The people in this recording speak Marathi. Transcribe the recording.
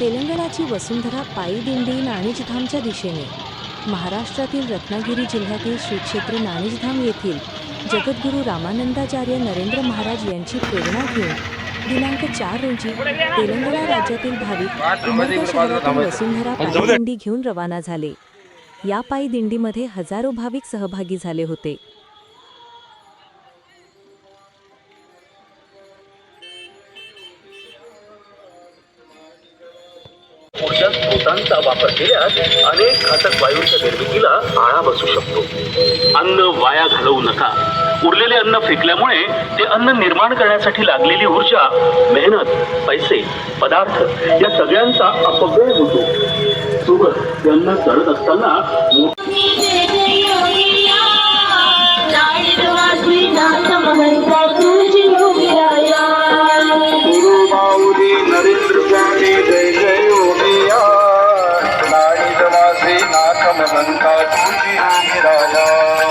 तेलंगणाची वसुंधरा पायी दिंडी नाणीजधामच्या दिशेने. महाराष्ट्रातील रत्नागिरी जिल्ह्यातील श्री क्षेत्र नाणीजधाम येथील जगद्गुरू रामानंदाचार्य नरेंद्र महाराज यांची प्रेरणा घेऊन दिनांक चार रोजी तेलंगणा राज्यातील भाविक उमरगा शहरातून वसुंधरा पायी दिंडी घेऊन रवाना झाले. या पायी दिंडीमध्ये हजारो भाविक सहभागी झाले होते. वायूच्या स्रोतांचा वापर केल्यास अनेक घातक वायूंच्या निर्मितीला आळा बसू शकतो. अन्न वाया घालवू नका. उरलेले अन्न फेकल्यामुळे ते अन्न निर्माण करण्यासाठी लागलेली ऊर्जा मेहनत पैसे पदार्थ या सगळ्यांचा अपव्यय होतो. सोबत त्यांना चढत असताना नाणी जमासे राजा